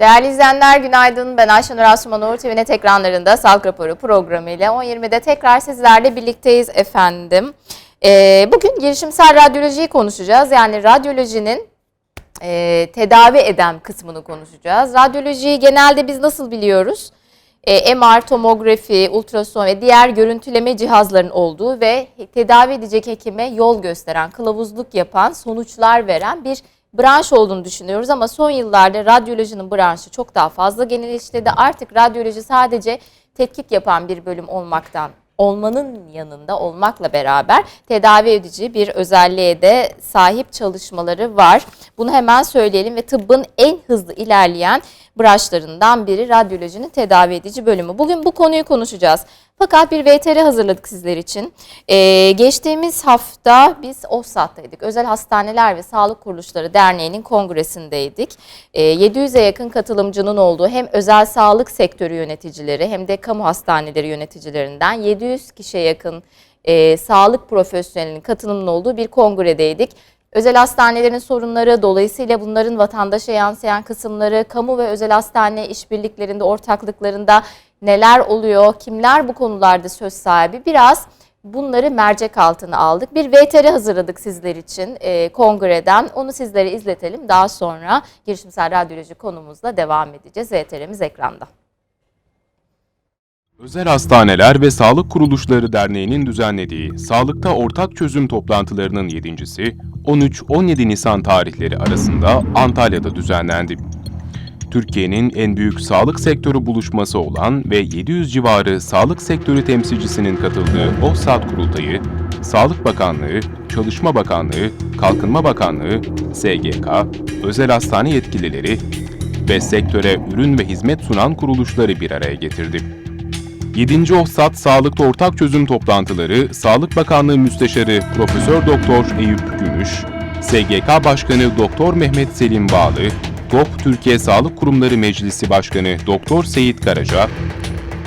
Değerli izleyenler günaydın. Ben Ayşenur Asuman Uğur TV'nin ekranlarında Sağlık Raporu programı ile 10.20'de tekrar sizlerle birlikteyiz efendim. Ee, bugün girişimsel radyolojiyi konuşacağız. Yani radyolojinin e, tedavi eden kısmını konuşacağız. Radyolojiyi genelde biz nasıl biliyoruz? E, MR, tomografi, ultrason ve diğer görüntüleme cihazların olduğu ve tedavi edecek hekime yol gösteren, kılavuzluk yapan, sonuçlar veren bir branş olduğunu düşünüyoruz ama son yıllarda radyolojinin branşı çok daha fazla genelleşti. Artık radyoloji sadece tetkik yapan bir bölüm olmaktan olmanın yanında olmakla beraber tedavi edici bir özelliğe de sahip çalışmaları var. Bunu hemen söyleyelim ve tıbbın en hızlı ilerleyen branşlarından biri radyolojinin tedavi edici bölümü. Bugün bu konuyu konuşacağız. Fakat bir VTR hazırladık sizler için. Ee, geçtiğimiz hafta biz OSAT'taydık. Özel Hastaneler ve Sağlık Kuruluşları Derneği'nin kongresindeydik. Ee, 700'e yakın katılımcının olduğu hem özel sağlık sektörü yöneticileri hem de kamu hastaneleri yöneticilerinden 700 kişiye yakın e, sağlık profesyonelinin katılımının olduğu bir kongredeydik. Özel hastanelerin sorunları, dolayısıyla bunların vatandaşa yansıyan kısımları, kamu ve özel hastane işbirliklerinde, ortaklıklarında neler oluyor, kimler bu konularda söz sahibi biraz bunları mercek altına aldık. Bir VTR hazırladık sizler için e, kongreden. Onu sizlere izletelim. Daha sonra girişimsel radyoloji konumuzla devam edeceğiz. VTR'miz ekranda. Özel Hastaneler ve Sağlık Kuruluşları Derneği'nin düzenlediği Sağlıkta Ortak Çözüm toplantılarının yedincisi 13-17 Nisan tarihleri arasında Antalya'da düzenlendi. Türkiye'nin en büyük sağlık sektörü buluşması olan ve 700 civarı sağlık sektörü temsilcisinin katıldığı OSAT kurultayı, Sağlık Bakanlığı, Çalışma Bakanlığı, Kalkınma Bakanlığı, SGK, özel hastane yetkilileri ve sektöre ürün ve hizmet sunan kuruluşları bir araya getirdi. 7. OSAT Sağlıkta Ortak Çözüm toplantıları Sağlık Bakanlığı Müsteşarı Profesör Doktor Eyüp Gümüş, SGK Başkanı Doktor Mehmet Selim Bağlı, GOP Türkiye Sağlık Kurumları Meclisi Başkanı Doktor Seyit Karaca,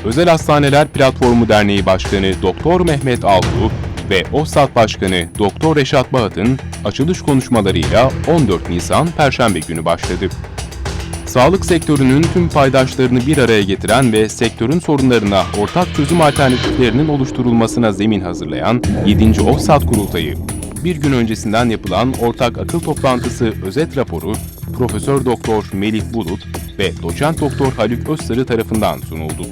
Özel Hastaneler Platformu Derneği Başkanı Doktor Mehmet Altuğ ve OSAT Başkanı Doktor Reşat Bahat'ın açılış konuşmalarıyla 14 Nisan Perşembe günü başladı. Sağlık sektörünün tüm paydaşlarını bir araya getiren ve sektörün sorunlarına ortak çözüm alternatiflerinin oluşturulmasına zemin hazırlayan 7. OSAT kurultayı, bir gün öncesinden yapılan ortak akıl toplantısı özet raporu Profesör Doktor Melih Bulut ve Doçent Doktor Haluk Özsarı tarafından sunuldu.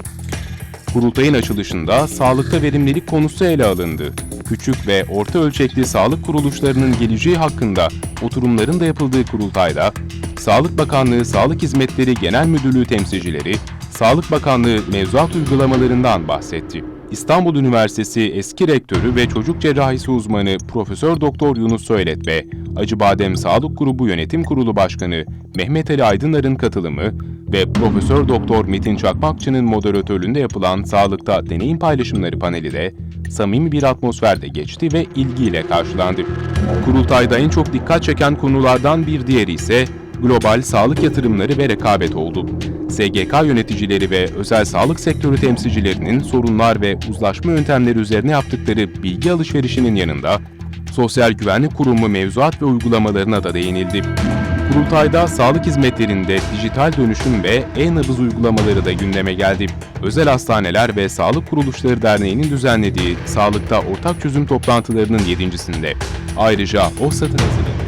Kurultayın açılışında sağlıkta verimlilik konusu ele alındı. Küçük ve orta ölçekli sağlık kuruluşlarının geleceği hakkında oturumların da yapıldığı kurultayda, Sağlık Bakanlığı Sağlık Hizmetleri Genel Müdürlüğü temsilcileri, Sağlık Bakanlığı mevzuat uygulamalarından bahsetti. İstanbul Üniversitesi eski rektörü ve çocuk cerrahisi uzmanı Profesör Doktor Yunus Söylet ve Acıbadem Sağlık Grubu Yönetim Kurulu Başkanı Mehmet Ali Aydınlar'ın katılımı ve Profesör Doktor Metin Çakmakçı'nın moderatörlüğünde yapılan Sağlıkta Deneyim Paylaşımları paneli de samimi bir atmosferde geçti ve ilgiyle karşılandı. Kurultayda en çok dikkat çeken konulardan bir diğeri ise global sağlık yatırımları ve rekabet oldu. SGK yöneticileri ve özel sağlık sektörü temsilcilerinin sorunlar ve uzlaşma yöntemleri üzerine yaptıkları bilgi alışverişinin yanında Sosyal Güvenlik Kurumu mevzuat ve uygulamalarına da değinildi. Kurultayda sağlık hizmetlerinde dijital dönüşüm ve e-nabız uygulamaları da gündeme geldi. Özel Hastaneler ve Sağlık Kuruluşları Derneği'nin düzenlediği Sağlıkta Ortak Çözüm toplantılarının yedincisinde ayrıca OSAT'ın hazırladığı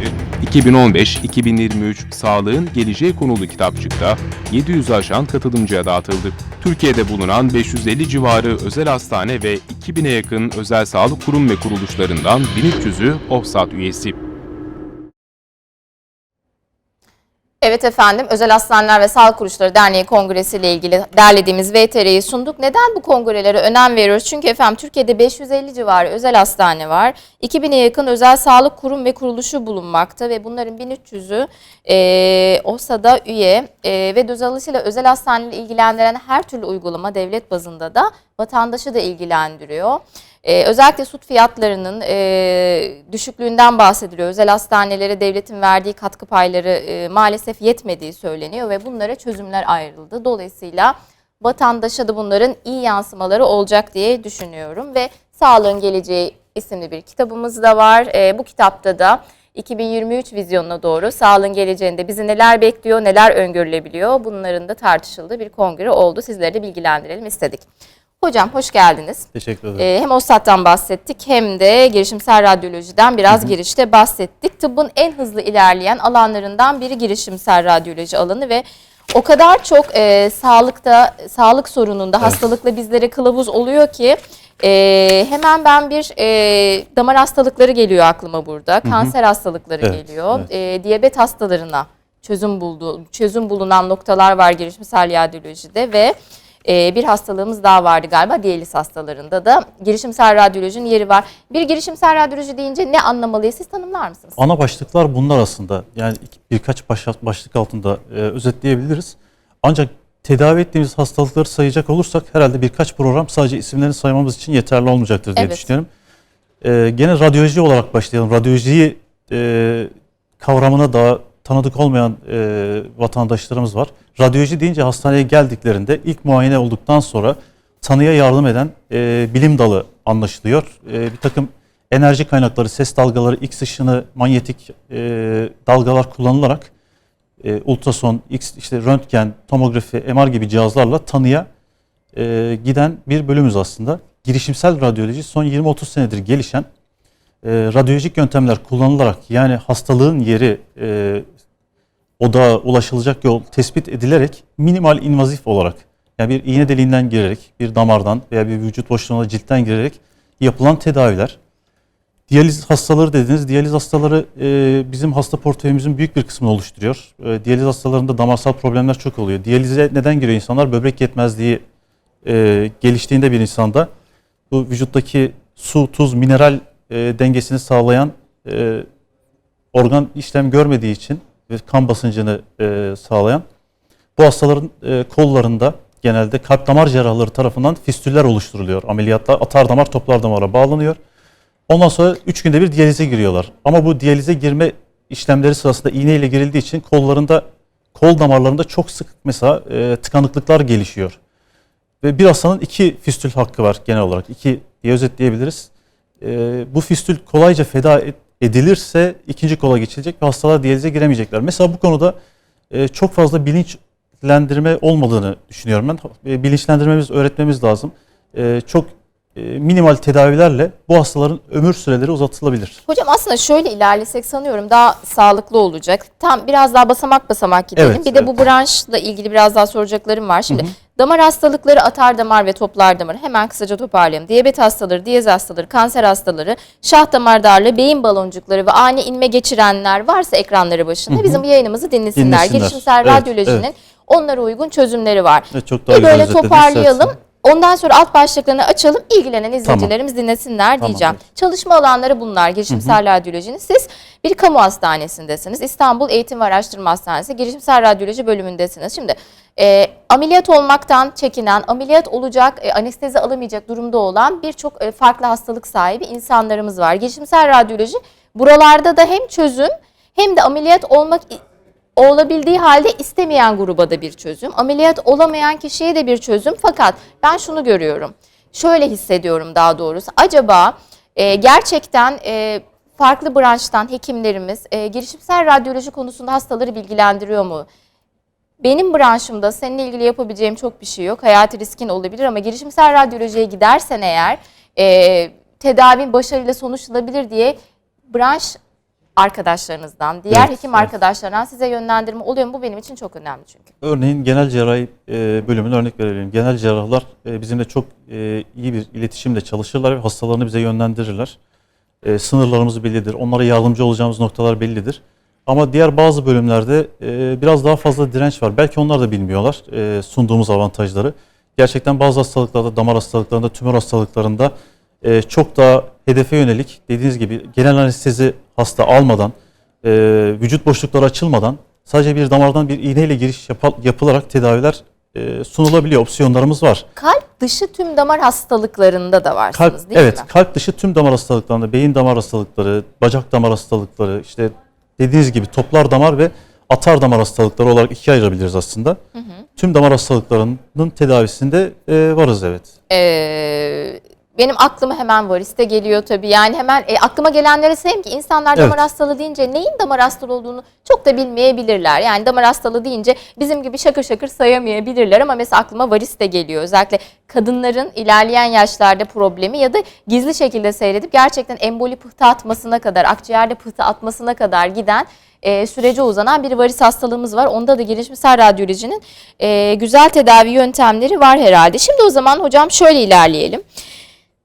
2015-2023 Sağlığın Geleceği konulu kitapçıkta 700 aşan katılımcıya dağıtıldı. Türkiye'de bulunan 550 civarı özel hastane ve 2000'e yakın özel sağlık kurum ve kuruluşlarından 1300'ü OSAT üyesi. Evet efendim, Özel Hastaneler ve Sağlık Kuruluşları Derneği Kongresi ile ilgili derlediğimiz VTR'yi sunduk. Neden bu kongrelere önem veriyoruz? Çünkü efendim Türkiye'de 550 civarı özel hastane var. 2000'e yakın özel sağlık kurum ve kuruluşu bulunmakta ve bunların 1300'ü e, OSA'da üye e, ve dolayısıyla özel hastaneyle ilgilendiren her türlü uygulama devlet bazında da vatandaşı da ilgilendiriyor. Ee, özellikle süt fiyatlarının e, düşüklüğünden bahsediliyor. Özel hastanelere devletin verdiği katkı payları e, maalesef yetmediği söyleniyor ve bunlara çözümler ayrıldı. Dolayısıyla vatandaşa da bunların iyi yansımaları olacak diye düşünüyorum ve Sağlığın Geleceği isimli bir kitabımız da var. E, bu kitapta da 2023 vizyonuna doğru sağlığın geleceğinde bizi neler bekliyor, neler öngörülebiliyor bunların da tartışıldığı bir kongre oldu. Sizleri de bilgilendirelim istedik. Hocam hoş geldiniz. Teşekkür ederim. Ee, hem OSTAT'tan bahsettik hem de girişimsel radyolojiden biraz girişte bahsettik. Tıbbın en hızlı ilerleyen alanlarından biri girişimsel radyoloji alanı ve o kadar çok e, sağlıkta, sağlık sorununda, hastalıkla bizlere kılavuz oluyor ki e, hemen ben bir e, damar hastalıkları geliyor aklıma burada, kanser hastalıkları Evet, geliyor, E, diyabet hastalarına çözüm buldu, çözüm bulunan noktalar var girişimsel radyolojide ve ee, bir hastalığımız daha vardı galiba diyaliz hastalarında da girişimsel radyolojinin yeri var. Bir girişimsel radyoloji deyince ne anlamalıyız siz tanımlar mısınız? Ana başlıklar bunlar aslında. Yani birkaç baş- başlık altında e, özetleyebiliriz. Ancak tedavi ettiğimiz hastalıkları sayacak olursak herhalde birkaç program sadece isimlerini saymamız için yeterli olmayacaktır diye Evet. düşünüyorum. E, gene radyoloji olarak başlayalım. Radyolojiyi e, kavramına daha tanıdık olmayan e, vatandaşlarımız var. Radyoloji deyince hastaneye geldiklerinde ilk muayene olduktan sonra tanıya yardım eden e, bilim dalı anlaşılıyor. E, bir takım enerji kaynakları, ses dalgaları, X ışını, manyetik e, dalgalar kullanılarak e, ultrason, X işte röntgen, tomografi, MR gibi cihazlarla tanıya e, giden bir bölümümüz aslında. Girişimsel radyoloji son 20-30 senedir gelişen e, radyolojik yöntemler kullanılarak yani hastalığın yeri e, odağa ulaşılacak yol tespit edilerek minimal invazif olarak yani bir iğne deliğinden girerek bir damardan veya bir vücut boşluğuna ciltten girerek yapılan tedaviler. Diyaliz hastaları dediniz. Diyaliz hastaları e, bizim hasta portföyümüzün büyük bir kısmını oluşturuyor. E, diyaliz hastalarında damarsal problemler çok oluyor. Diyalize neden giriyor insanlar? Böbrek yetmezliği e, geliştiğinde bir insanda bu vücuttaki su, tuz, mineral e, dengesini sağlayan e, organ işlem görmediği için ve kan basıncını e, sağlayan bu hastaların e, kollarında genelde kalp damar cerrahları tarafından fistüller oluşturuluyor. Ameliyatla atar damar toplar damara bağlanıyor. Ondan sonra 3 günde bir diyalize giriyorlar. Ama bu diyalize girme işlemleri sırasında iğne ile girildiği için kollarında kol damarlarında çok sık mesela e, tıkanıklıklar gelişiyor. Ve bir hastanın iki fistül hakkı var genel olarak. İki diye özetleyebiliriz. E, bu fistül kolayca feda et- edilirse ikinci kola geçilecek ve hastalar diyalize giremeyecekler. Mesela bu konuda e, çok fazla bilinçlendirme olmadığını düşünüyorum ben. E, bilinçlendirmemiz, öğretmemiz lazım. E, çok e, minimal tedavilerle bu hastaların ömür süreleri uzatılabilir. Hocam aslında şöyle ilerlesek sanıyorum daha sağlıklı olacak. Tam biraz daha basamak basamak gidelim. Evet, bir de evet. bu branşla ilgili biraz daha soracaklarım var. Şimdi damar hastalıkları, atar damar ve toplar damar hemen kısaca toparlayalım. Diyabet hastaları, diyez hastaları, kanser hastaları, şah damar darlığı, beyin baloncukları ve ani inme geçirenler varsa ekranları başında bizim bu yayınımızı dinlesinler. Dinlesinler. Girişimsel Evet, radyolojinin evet. onlara uygun çözümleri var. Evet, çok daha güzel böyle toparlayalım. Ondan sonra alt başlıklarını açalım. ilgilenen izleyicilerimiz dinlesinler Tamam, diyeceğim. evet. Çalışma alanları bunlar. Girişimsel radyolojinin. Siz bir kamu hastanesindesiniz. İstanbul Eğitim ve Araştırma Hastanesi Girişimsel Radyoloji bölümündesiniz. Şimdi e, ameliyat olmaktan çekinen, ameliyat olacak, e, anestezi alamayacak durumda olan birçok e, farklı hastalık sahibi insanlarımız var. Girişimsel radyoloji buralarda da hem çözüm hem de ameliyat olmak olabildiği halde istemeyen gruba da bir çözüm. Ameliyat olamayan kişiye de bir çözüm. Fakat ben şunu görüyorum. Şöyle hissediyorum daha doğrusu. Acaba e, gerçekten e, farklı branştan hekimlerimiz e, girişimsel radyoloji konusunda hastaları bilgilendiriyor mu? Benim branşımda seninle ilgili yapabileceğim çok bir şey yok. Hayati riskin olabilir ama girişimsel radyolojiye gidersen eğer e, tedavin başarıyla sonuçlanabilir diye branş arkadaşlarınızdan, diğer Evet, hekim evet. arkadaşlarından size yönlendirme oluyor mu? Bu benim için çok önemli çünkü. Örneğin genel cerrahi e, bölümüne örnek verelim. Genel cerrahlar e, bizimle çok e, iyi bir iletişimle çalışırlar ve hastalarını bize yönlendirirler. Sınırlarımız bellidir. Onlara yardımcı olacağımız noktalar bellidir. Ama diğer bazı bölümlerde e, biraz daha fazla direnç var. Belki onlar da bilmiyorlar e, sunduğumuz avantajları. Gerçekten bazı hastalıklarda, damar hastalıklarında, tümör hastalıklarında e, çok daha hedefe yönelik dediğiniz gibi genel anestezi hasta almadan, e, vücut boşlukları açılmadan sadece bir damardan bir iğneyle giriş yapılarak tedaviler e, sunulabiliyor. Opsiyonlarımız var. Kalp dışı tüm damar hastalıklarında da varsınız Kalp, değil evet, mi? kalp dışı tüm damar hastalıklarında, beyin damar hastalıkları, bacak damar hastalıkları, işte dediğiniz gibi toplar damar ve atar damar hastalıkları olarak ikiye ayırabiliriz aslında. Tüm damar hastalıklarının tedavisinde e, varız evet. Ee, benim aklıma hemen variste geliyor tabii. Yani hemen e, aklıma gelenlere sayayım ki insanlar damar Evet. hastalığı deyince neyin damar hastalığı olduğunu çok da bilmeyebilirler. Yani damar hastalığı deyince bizim gibi şakır şakır sayamayabilirler ama mesela aklıma varis de geliyor. Özellikle kadınların ilerleyen yaşlarda problemi ya da gizli şekilde seyredip gerçekten emboli pıhtı atmasına kadar, akciğerde pıhtı atmasına kadar giden e, sürece uzanan bir varis hastalığımız var. Onda da gelişimsel radyolojinin e, güzel tedavi yöntemleri var herhalde. Şimdi o zaman hocam şöyle ilerleyelim.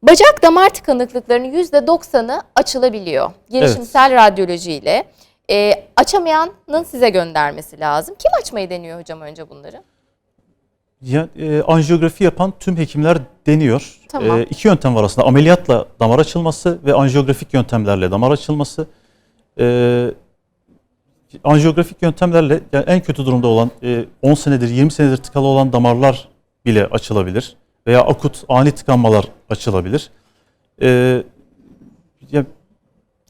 Bacak damar tıkanıklıklarının %90'ı açılabiliyor. Gelişimsel radyolojiyle. E, açamayanın size göndermesi lazım. Kim açmayı deniyor hocam önce bunları? Ya, e, anjiyografi yapan tüm hekimler deniyor. Tamam. E, iki yöntem var aslında. Ameliyatla damar açılması ve anjiyografik yöntemlerle damar açılması. E, anjiyografik yöntemlerle yani en kötü durumda olan e, 10 senedir 20 senedir tıkalı olan damarlar bile açılabilir. Veya akut ani tıkanmalar açılabilir. E, ya,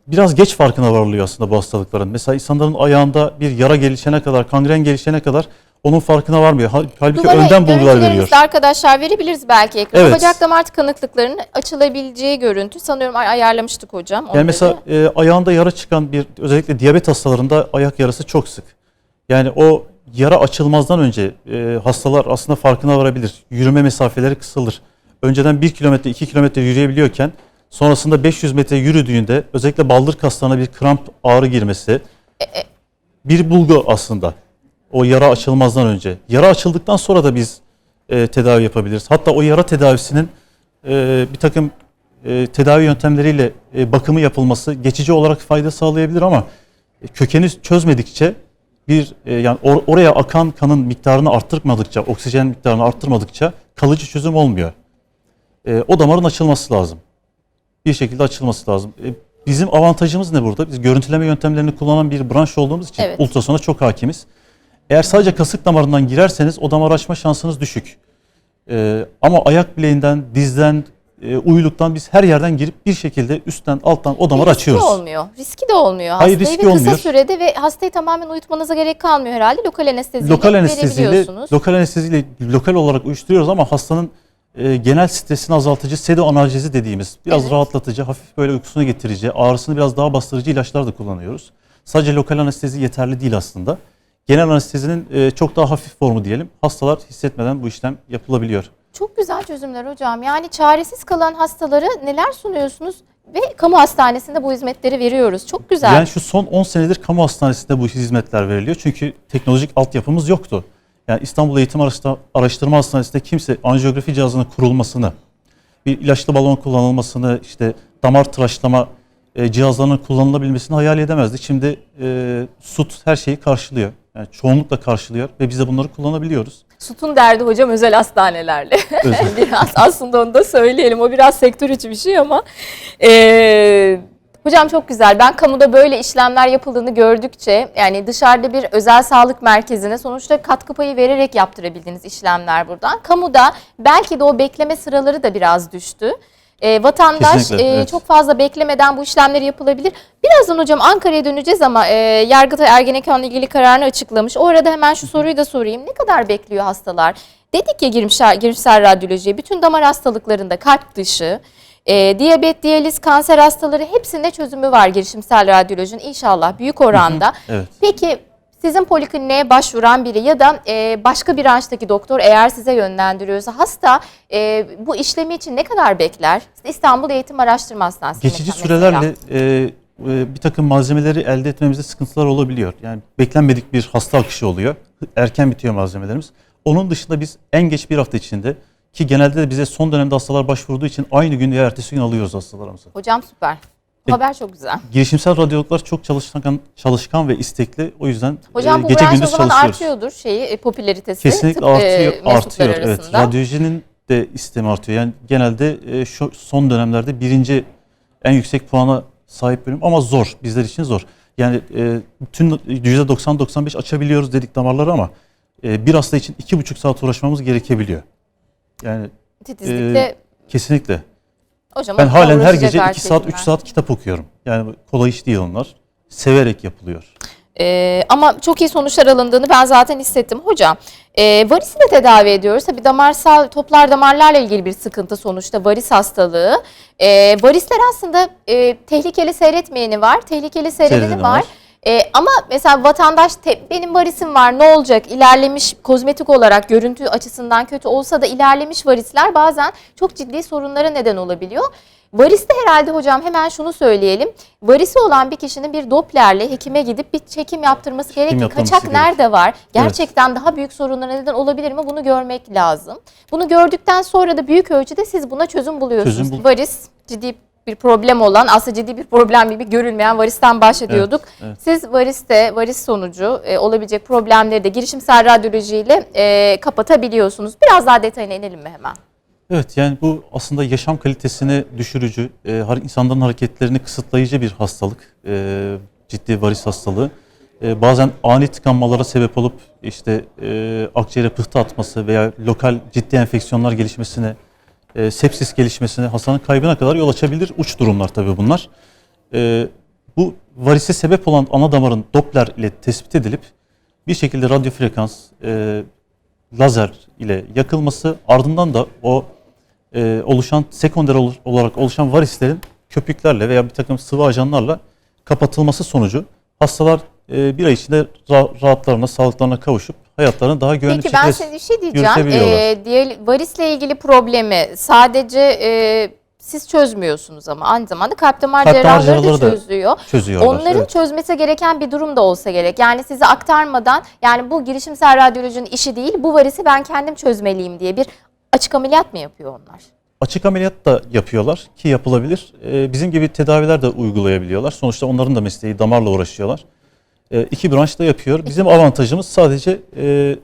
biraz geç farkına varılıyor aslında bu hastalıkların. Mesela insanların ayağında bir yara gelişene kadar, kangren gelişene kadar onun farkına varmıyor. Hal- Halbuki Duvara önden bulgular veriyor. arkadaşlar verebiliriz belki. Evet. Bacak damar tıkanıklıklarının açılabileceği görüntü. Sanıyorum ay- ayarlamıştık hocam. onları. Yani mesela e, ayağında yara çıkan bir özellikle diyabet hastalarında ayak yarası çok sık. Yani o yara açılmazdan önce e, hastalar aslında farkına varabilir. Yürüme mesafeleri kısalır. Önceden 1 kilometre 2 kilometre yürüyebiliyorken sonrasında 500 metre yürüdüğünde özellikle baldır kaslarına bir kramp ağrı girmesi bir bulgu aslında. O yara açılmazdan önce. Yara açıldıktan sonra da biz e, tedavi yapabiliriz. Hatta o yara tedavisinin e, bir takım e, tedavi yöntemleriyle e, bakımı yapılması geçici olarak fayda sağlayabilir ama e, kökeni çözmedikçe bir e, yani or- oraya akan kanın miktarını arttırmadıkça, oksijen miktarını arttırmadıkça kalıcı çözüm olmuyor. E, o damarın açılması lazım. Bir şekilde açılması lazım. E, bizim avantajımız ne burada? Biz görüntüleme yöntemlerini kullanan bir branş olduğumuz için Evet. ultrasona çok hakimiz. Eğer sadece kasık damarından girerseniz o damar açma şansınız düşük. Ee, ama ayak bileğinden, dizden, e, uyluktan biz her yerden girip bir şekilde üstten alttan o damarı riski açıyoruz. olmuyor. Riski de olmuyor. Hayır, Hastayı riski ve kısa olmuyor. sürede ve hastayı tamamen uyutmanıza gerek kalmıyor herhalde. Lokal anesteziyle Lokal anesteziyle, lokal anesteziyle lokal olarak uyuşturuyoruz ama hastanın e, genel stresini azaltıcı sedo analjezi dediğimiz biraz Evet. rahatlatıcı, hafif böyle uykusuna getirici, ağrısını biraz daha bastırıcı ilaçlar da kullanıyoruz. Sadece lokal anestezi yeterli değil aslında. Genel anestezinin e, çok daha hafif formu diyelim. Hastalar hissetmeden bu işlem yapılabiliyor. Çok güzel çözümler hocam. Yani çaresiz kalan hastalara neler sunuyorsunuz ve kamu hastanesinde bu hizmetleri veriyoruz. Çok güzel. Yani şu son 10 senedir kamu hastanesinde bu hizmetler veriliyor. Çünkü teknolojik altyapımız yoktu. Yani İstanbul Eğitim Araştırma Hastanesi'nde kimse anjiyografi cihazının kurulmasını, bir ilaçlı balon kullanılmasını, işte damar tıraşlama e, cihazlarının kullanılabilmesini hayal edemezdik. Şimdi e, SUT her şeyi karşılıyor. Yani çoğunlukla karşılıyor ve biz de bunları kullanabiliyoruz. Sütun derdi hocam özel hastanelerle. Özel. biraz aslında onu da söyleyelim. O biraz sektör içi bir şey ama. Ee, hocam çok güzel. Ben kamuda böyle işlemler yapıldığını gördükçe yani dışarıda bir özel sağlık merkezine sonuçta katkı payı vererek yaptırabildiğiniz işlemler buradan. Kamuda belki de o bekleme sıraları da biraz düştü. Ee, vatandaş e, evet. çok fazla beklemeden bu işlemleri yapılabilir. Birazdan hocam Ankara'ya döneceğiz ama e, Yargıtay Ergenekon'la ilgili kararını açıklamış. O arada hemen şu soruyu da sorayım. Ne kadar bekliyor hastalar? Dedik ya girişsel, girişsel radyolojiye bütün damar hastalıklarında kalp dışı, e, diyabet, diyaliz, kanser hastaları hepsinde çözümü var girişimsel radyolojinin inşallah büyük oranda. Evet. Peki sizin polikliniğe başvuran biri ya da e, başka bir branştaki doktor eğer size yönlendiriyorsa hasta e, bu işlemi için ne kadar bekler? İstanbul Eğitim Araştırma Hastanesi. Geçici mesela. sürelerle e, e, bir takım malzemeleri elde etmemizde sıkıntılar olabiliyor. Yani beklenmedik bir hasta akışı oluyor. Erken bitiyor malzemelerimiz. Onun dışında biz en geç bir hafta içinde ki genelde de bize son dönemde hastalar başvurduğu için aynı gün ya ertesi gün alıyoruz hastalarımızı. Hocam süper. Bu E, haber çok güzel. Girişimsel radyologlar çok çalışkan, çalışkan ve istekli. O yüzden Hocam e, bu gece branş o gündüz zaman çalışıyoruz. artıyordur şeyi e, popülaritesi. Kesinlikle tıp, e, artıyor, mensupları artıyor. Evet, arasında. radyolojinin de istemi artıyor. Yani genelde e, şu son dönemlerde birinci en yüksek puana sahip bölüm ama zor. Bizler için zor. Yani e, tüm %90-95 açabiliyoruz dedik damarları ama e, bir hasta için iki buçuk saat uğraşmamız gerekebiliyor. Yani Titizlikle e, kesinlikle. Hocam Ben halen her gece artık 2 saat 3 hekimler. saat kitap okuyorum. Yani kolay iş değil onlar. Severek yapılıyor. Ee, ama çok iyi sonuçlar alındığını ben zaten hissettim. Hocam e, varisi de tedavi ediyoruz. Tabii damarsal toplar damarlarla ilgili bir sıkıntı sonuçta varis hastalığı. Ee, varisler aslında e, tehlikeli seyretmeyeni var, tehlikeli Seyredeni var. var. Ee, ama mesela vatandaş te- benim varisim var ne olacak ilerlemiş kozmetik olarak görüntü açısından kötü olsa da ilerlemiş varisler bazen çok ciddi sorunlara neden olabiliyor. Variste herhalde hocam hemen şunu söyleyelim. Varisi olan bir kişinin bir Doppler'le hekime gidip bir çekim yaptırması gerekir. yaptırması Kaçak gerek. nerede var? Gerçekten daha büyük sorunlara neden olabilir mi? Bunu görmek lazım. Bunu gördükten sonra da büyük ölçüde siz buna çözüm buluyorsunuz. Çözüm bul- Varis ciddi bir problem olan aslında ciddi bir problem gibi görülmeyen varisten bahsediyorduk. evet. Siz variste, varis sonucu e, olabilecek problemleri de girişimsel radyolojiyle e, kapatabiliyorsunuz. Biraz daha detayına inelim mi hemen? Evet yani bu aslında yaşam kalitesini düşürücü, e, insanların hareketlerini kısıtlayıcı bir hastalık. E, ciddi varis hastalığı. E, bazen ani tıkanmalara sebep olup işte e, akciğere pıhtı atması veya lokal ciddi enfeksiyonlar gelişmesine, e, sepsis gelişmesine, hastanın kaybına kadar yol açabilir. Uç durumlar tabii bunlar. E, bu varise sebep olan ana damarın Doppler ile tespit edilip bir şekilde radyo frekans, e, lazer ile yakılması ardından da o e, oluşan sekonder ol- olarak oluşan varislerin köpüklerle veya bir takım sıvı ajanlarla kapatılması sonucu hastalar e, bir ay içinde ra- rahatlarına, sağlıklarına kavuşup hayatlarını daha güvenli Peki ben size bir şey diyeceğim. Ee, varisle ilgili problemi sadece e, siz çözmüyorsunuz ama aynı zamanda kalp damar cerrahları da da çözüyor. çözüyorlar. Onların evet. çözmesi gereken bir durum da olsa gerek. Yani size aktarmadan yani bu girişimsel radyolojinin işi değil bu varisi ben kendim çözmeliyim diye bir açık ameliyat mı yapıyor onlar? Açık ameliyat da yapıyorlar ki yapılabilir. Ee, bizim gibi tedaviler de uygulayabiliyorlar. Sonuçta onların da mesleği damarla uğraşıyorlar. Ee, iki branş da yapıyor. Bizim avantajımız sadece e, e,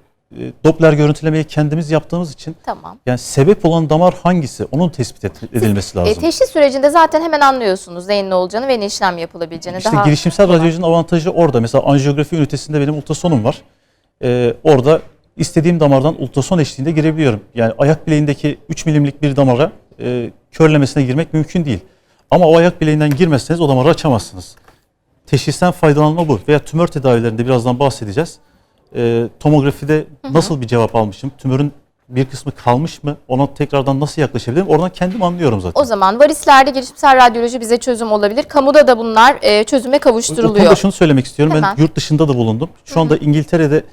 Doppler görüntülemeyi kendimiz yaptığımız için Tamam. yani sebep olan damar hangisi onun tespit edilmesi E, lazım. teşhis sürecinde zaten hemen anlıyorsunuz neyin ne olacağını ve ne işlem yapılabileceğini. İşte daha girişimsel kolay. radyolojinin avantajı orada. Mesela anjiyografi ünitesinde benim ultrasonum var. Ee, orada istediğim damardan ultrason eşliğinde girebiliyorum. Yani ayak bileğindeki 3 milimlik bir damara e, körlemesine girmek mümkün değil. Ama o ayak bileğinden girmezseniz o damarı açamazsınız. Teşhisten faydalanma bu. Veya tümör tedavilerinde birazdan bahsedeceğiz. Ee, tomografide nasıl bir cevap almışım? Tümörün bir kısmı kalmış mı? Ona tekrardan nasıl yaklaşabilirim? Oradan kendim anlıyorum zaten. O zaman varislerde girişimsel radyoloji bize çözüm olabilir. Kamuda da bunlar e, çözüme O kavuşturuluyor. konuda şunu söylemek istiyorum. Hemen. Ben yurt dışında da bulundum. Şu anda İngiltere'de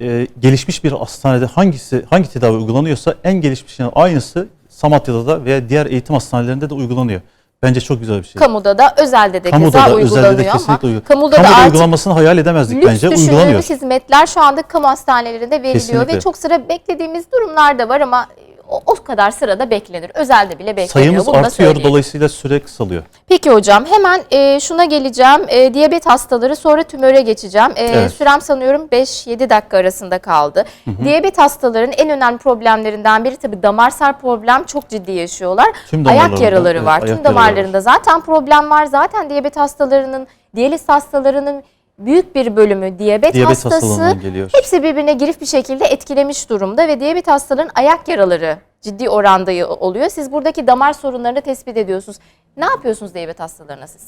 e, gelişmiş bir hastanede hangisi hangi tedavi uygulanıyorsa en gelişmişinin aynısı Samatya'da da veya diğer eğitim hastanelerinde de uygulanıyor. Bence çok güzel bir şey. Kamuda da özelde de Kamuda keza da, uygulanıyor özelde de ama kesinlikle uygulanıyor. kamuda, Kamuda da artık uygulanmasını hayal edemezdik lüks bence. düşündüğümüz Uygulanıyor. hizmetler şu anda kamu hastanelerinde veriliyor Kesinlikle. ve çok sıra beklediğimiz durumlar da var ama o, o kadar sırada beklenir. Özelde bile bekleniyor. Sayımız Bunu artıyor dolayısıyla süre kısalıyor. Peki hocam hemen e, şuna geleceğim. E, diyabet hastaları sonra tümöre geçeceğim. E, Evet. Sürem sanıyorum 5-7 dakika arasında kaldı. Diyabet hastalarının en önemli problemlerinden biri tabii damarsal problem çok ciddi yaşıyorlar. Tüm ayak yaraları evet, var. ayak Tüm yaraları damarlarında zaten problem var. Zaten diyabet hastalarının, diyaliz hastalarının büyük bir bölümü diyabet, Diyabet hastası. geliyor. Hepsi birbirine girif bir şekilde etkilemiş durumda ve diyabet hastalarının ayak yaraları ciddi oranda oluyor. Siz buradaki damar sorunlarını tespit ediyorsunuz. Ne yapıyorsunuz diyabet hastalarına siz?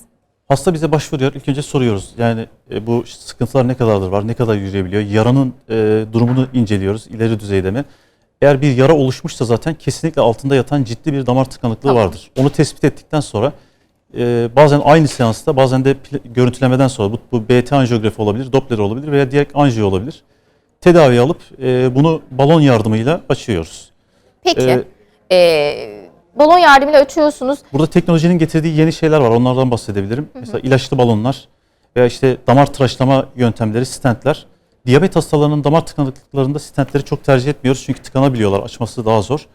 Hasta bize başvuruyor. İlk önce soruyoruz. Yani e, bu sıkıntılar ne kadardır var, ne kadar yürüyebiliyor? Yaranın e, durumunu inceliyoruz. ileri düzeyde mi? Eğer bir yara oluşmuşsa zaten kesinlikle altında yatan ciddi bir damar tıkanıklığı Tamam. vardır. Onu tespit ettikten sonra e, bazen aynı seansta bazen de görüntülemeden sonra bu, bu BT anjiyografi olabilir, Doppler olabilir veya diğer anjiyo olabilir. Tedavi alıp e, bunu balon yardımıyla açıyoruz. Peki. Ee, balon yardımıyla açıyorsunuz. Burada teknolojinin getirdiği yeni şeyler var. Onlardan bahsedebilirim. Mesela ilaçlı balonlar veya işte damar tıraşlama yöntemleri, stentler. Diyabet hastalarının damar tıkanıklıklarında stentleri çok tercih etmiyoruz çünkü tıkanabiliyorlar. Açması daha zor.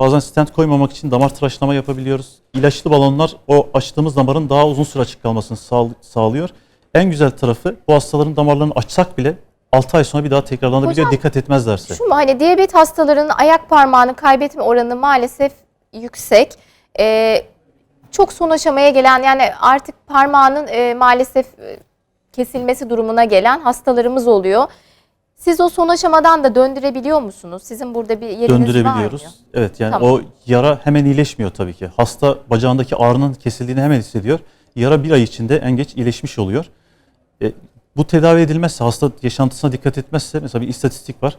Bazen stent koymamak için damar tıraşlama yapabiliyoruz. İlaçlı balonlar o açtığımız damarın daha uzun süre açık kalmasını sağ- sağlıyor. En güzel tarafı bu hastaların damarlarını açsak bile 6 ay sonra bir daha tekrarlanabiliyor Hocam, dikkat etmezlerse. Şu mu hani diyabet hastalarının ayak parmağını kaybetme oranı maalesef yüksek. Ee, çok son aşamaya gelen yani artık parmağının e, maalesef e, kesilmesi durumuna gelen hastalarımız oluyor. Siz o son aşamadan da döndürebiliyor musunuz? Sizin burada bir yeriniz var mı? döndürebiliyoruz. Evet yani Tamam. o yara hemen iyileşmiyor tabii ki. Hasta bacağındaki ağrının kesildiğini hemen hissediyor. Yara bir ay içinde en geç iyileşmiş oluyor. E, Bu tedavi edilmezse, hasta yaşantısına dikkat etmezse, mesela bir istatistik var.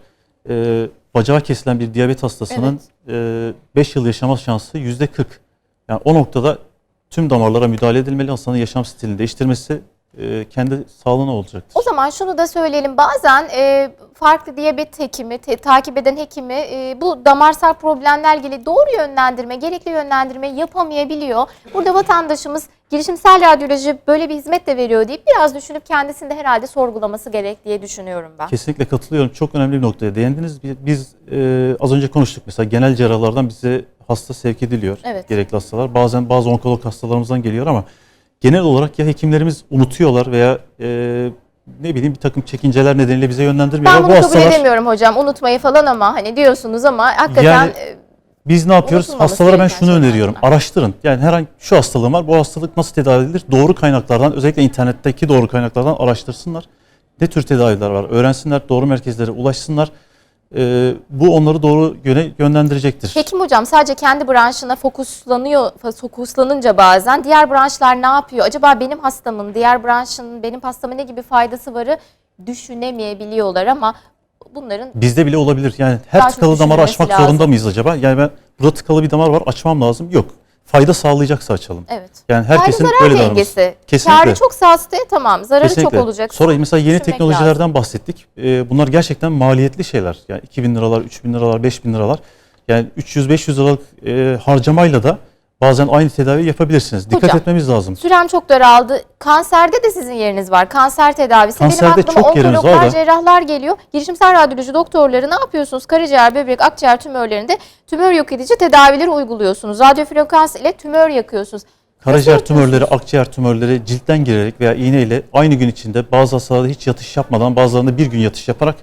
Ee, bacağı kesilen bir diyabet hastasının 5 yıl yaşama şansı yüzde 40. Yani o noktada tüm damarlara müdahale edilmeli, hastanın yaşam stilini değiştirmesi e, kendi sağlığına olacaktır. O zaman şunu da söyleyelim. Bazen e, farklı diyabet hekimi, te- takip eden hekimi e, bu damarsal problemlerle ilgili doğru yönlendirme, gerekli yönlendirme yapamayabiliyor. Burada vatandaşımız girişimsel radyoloji böyle bir hizmet de veriyor deyip biraz düşünüp kendisini de herhalde sorgulaması gerek diye düşünüyorum ben. Kesinlikle katılıyorum. Çok önemli bir noktaya değindiniz. Biz, biz, e, az önce konuştuk mesela genel cerrahlardan bize hasta sevk ediliyor. Evet. Gerekli hastalar. Bazen bazı onkolog hastalarımızdan geliyor ama genel olarak ya hekimlerimiz unutuyorlar veya e, ne bileyim bir takım çekinceler nedeniyle bize yönlendirmiyorlar. Ben bunu kabul edemiyorum hocam unutmayı falan ama hani diyorsunuz ama hakikaten Yani- e, Biz ne yapıyoruz? Hastalara ben şunu öneriyorum. bunlar. Araştırın. Yani herhangi şu hastalığım var. Bu hastalık nasıl tedavi edilir? Doğru kaynaklardan özellikle internetteki doğru kaynaklardan araştırsınlar. Ne tür tedaviler var? Öğrensinler. Doğru merkezlere ulaşsınlar. Ee, bu onları doğru yöne yönlendirecektir. Hekim hocam sadece kendi branşına fokuslanıyor, fokuslanınca bazen diğer branşlar ne yapıyor? Acaba benim hastamın, diğer branşın benim hastama ne gibi faydası varı düşünemeyebiliyorlar ama bunların Bizde bile olabilir. Yani her tıkalı damarı açmak lazım. zorunda mıyız acaba? Yani ben burada tıkalı bir damar var açmam lazım. Yok. Fayda sağlayacaksa açalım. evet. Yani herkesin Fayda öyle zarar davranması. dengesi. Kesinlikle. Karı çok hastaya tamam, zararı çok olacak. Sonra mesela yeni düşünmek teknolojilerden bahsettik. Ee, bunlar gerçekten maliyetli şeyler. Yani 2000 liralar, 3000 liralar, 5000 liralar. Yani 300-500 liralık e, harcamayla da bazen aynı tedavi yapabilirsiniz. Dikkat Hocam, etmemiz lazım. Sürem çok daraldı. Kanserde de sizin yeriniz var. Kanser tedavisi. Kanserde Benim aklıma çok yerimiz var da. cerrahlar geliyor. Girişimsel radyoloji doktorları ne yapıyorsunuz? Karaciğer, böbrek, akciğer tümörlerinde tümör yok edici tedavileri uyguluyorsunuz. Radyo frekans ile tümör yakıyorsunuz. Karaciğer tümörleri, akciğer tümörleri ciltten girerek veya iğneyle aynı gün içinde bazı hastalarda hiç yatış yapmadan bazılarında bir gün yatış yaparak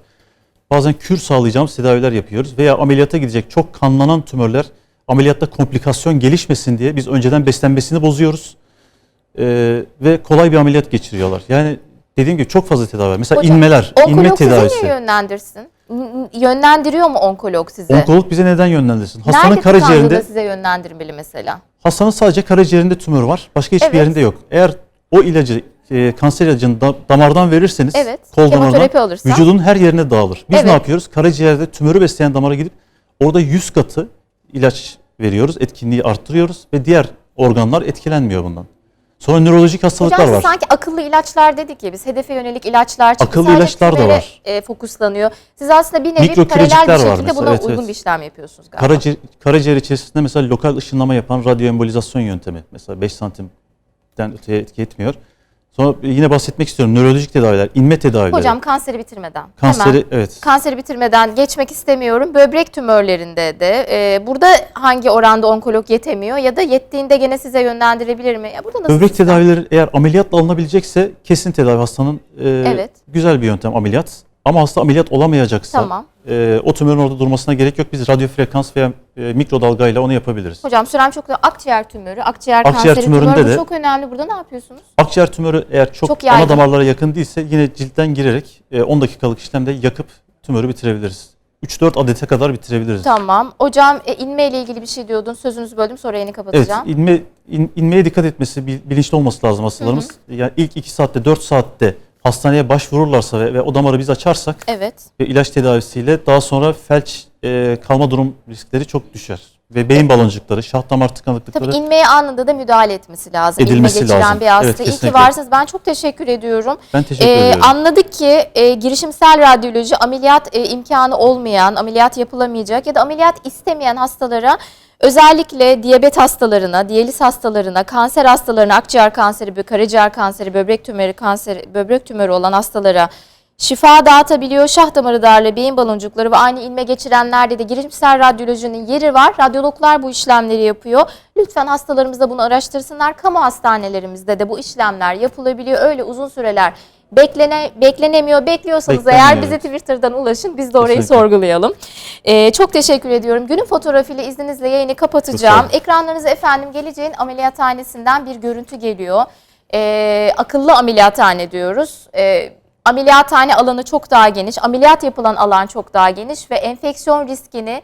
bazen kür sağlayacağımız tedaviler yapıyoruz. Veya ameliyata gidecek çok kanlanan tümörler ameliyatta komplikasyon gelişmesin diye biz önceden beslenmesini bozuyoruz. Ee, ve kolay bir ameliyat geçiriyorlar. Yani dediğim gibi çok fazla tedavi var. Mesela Hocam, inmeler, inme Onkolog tedavisi. niye yönlendirsin? Yönlendiriyor mu onkolog sizi? Onkolog bize neden yönlendirsin? Hastanın Nerede karaciğerinde, size yönlendirmeli mesela? hastanın sadece karaciğerinde tümör var. Başka hiçbir Evet. yerinde yok. Eğer o ilacı, e, kanser ilacını da- damardan verirseniz, Evet, kol kemoterapi damardan, alırsan. vücudun her yerine dağılır. Biz Evet. ne yapıyoruz? Karaciğerde tümörü besleyen damara gidip orada 100 katı ilaç veriyoruz, etkinliği arttırıyoruz ve diğer organlar etkilenmiyor bundan. Sonra nörolojik hastalıklar Hocam var. sanki akıllı ilaçlar dedik ya biz hedefe yönelik ilaçlar çıktı. Akıllı ilaçlar da var. e, fokuslanıyor. Siz aslında bir nevi paralel bir şekilde mesela, buna evet, uygun evet. bir işlem yapıyorsunuz galiba. Karaciğer, karaciğer içerisinde mesela lokal ışınlama yapan radyoembolizasyon yöntemi. Mesela 5 santimden öteye etki etmiyor. Sonra yine bahsetmek istiyorum. Nörolojik tedaviler, inme tedavileri. Hocam kanseri bitirmeden. kanseri Hemen evet. kanseri bitirmeden geçmek istemiyorum. Böbrek tümörlerinde de e, burada hangi oranda onkolog yetemiyor ya da yettiğinde gene size yönlendirebilir mi? Ya burada nasıl Böbrek sistem? tedavileri eğer ameliyatla alınabilecekse kesin tedavi hastanın e, Evet. güzel bir yöntem ameliyat. Ama hasta ameliyat olamayacaksa Tamam. e, o tümörün orada durmasına gerek yok. Biz radyo frekans veya e, mikrodalgayla onu yapabiliriz. Hocam sürem çok da akciğer tümörü, akciğer, Akciğer kanseri tümöründe tümörü bu de- çok önemli. Burada ne yapıyorsunuz? Akciğer tümörü eğer çok, Çok ana damarlara yakın değilse yine ciltten girerek e, 10 dakikalık işlemde yakıp tümörü bitirebiliriz. 3-4 adete kadar bitirebiliriz. Tamam. Hocam e, inme ile ilgili bir şey diyordun. Sözünüzü böldüm sonra yeni Evet, kapatacağım. inme, in- inmeye dikkat etmesi, bil- bilinçli olması lazım hastalarımız. Yani ilk 2 saatte, 4 saatte hastaneye başvururlarsa ve, ve o damarı biz açarsak Evet. ve ilaç tedavisiyle daha sonra felç e, kalma durum riskleri çok düşer. Ve beyin baloncukları, şah damar tıkanıklıkları Tabii inmeye anında da müdahale etmesi lazım. Edilmesi İnme geçiren lazım. bir hasta. Evet, İyi ki varsınız. Ben çok teşekkür ediyorum. ben teşekkür Ee, ediyorum. anladık ki e, girişimsel radyoloji ameliyat e, imkanı olmayan, ameliyat yapılamayacak ya da ameliyat istemeyen hastalara özellikle diyabet hastalarına, diyaliz hastalarına, kanser hastalarına, akciğer kanseri, karaciğer kanseri, böbrek tümörü kanseri, böbrek tümörü olan hastalara şifa dağıtabiliyor. Şah damarı darlığı, beyin baloncukları ve aynı ilme geçirenlerde de girişimsel radyolojinin yeri var. Radyologlar bu işlemleri yapıyor. Lütfen hastalarımız da bunu araştırsınlar. Kamu hastanelerimizde de bu işlemler yapılabiliyor. Öyle uzun süreler beklene, beklenemiyor. Bekliyorsanız eğer bize. Twitter'dan ulaşın. Biz de orayı Kesinlikle. sorgulayalım. Ee, çok teşekkür ediyorum. Günün fotoğrafıyla izninizle yayını kapatacağım. Lütfen. Ekranlarınıza efendim geleceğin ameliyathanesinden bir görüntü geliyor. Ee, akıllı ameliyathane diyoruz. Ee, ameliyathane alanı çok daha geniş. Ameliyat yapılan alan çok daha geniş ve enfeksiyon riskini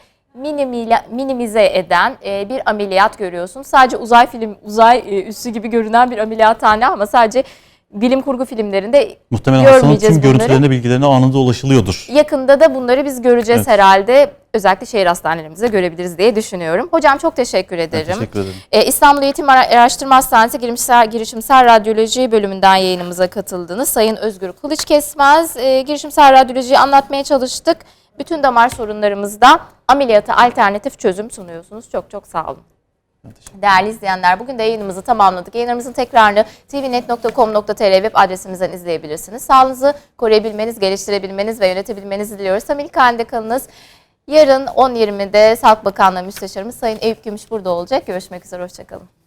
minimize eden e, bir ameliyat görüyorsunuz. Sadece uzay film, uzay e, üssü gibi görünen bir ameliyathane ama sadece bilim kurgu filmlerinde Muhtemelen Görmeyeceğiz tüm bunları. görüntülerine, bilgilerine anında ulaşılıyordur. yakında da bunları biz göreceğiz Evet. herhalde. Özellikle şehir hastanelerimizde görebiliriz diye düşünüyorum. Hocam çok teşekkür Ben ederim. teşekkür ederim. Ee, İstanbul Eğitim Ara- Araştırma Hastanesi girişimsel, girişimsel Radyoloji bölümünden yayınımıza katıldınız. Sayın Özgür Kılıç Kesmez, e, girişimsel radyolojiyi anlatmaya çalıştık. Bütün damar sorunlarımızda ameliyata alternatif çözüm sunuyorsunuz. Çok çok sağ olun. Değerli izleyenler bugün de yayınımızı tamamladık. Yayınlarımızın tekrarını tvnet.com.tr web adresimizden izleyebilirsiniz. Sağlığınızı koruyabilmeniz, geliştirebilmeniz ve yönetebilmenizi diliyoruz. Tam ilk halinde kalınız. Yarın 10.20'de Sağlık Bakanlığı Müsteşarımız Sayın Eyüp Gümüş burada olacak. Görüşmek üzere, hoşçakalın.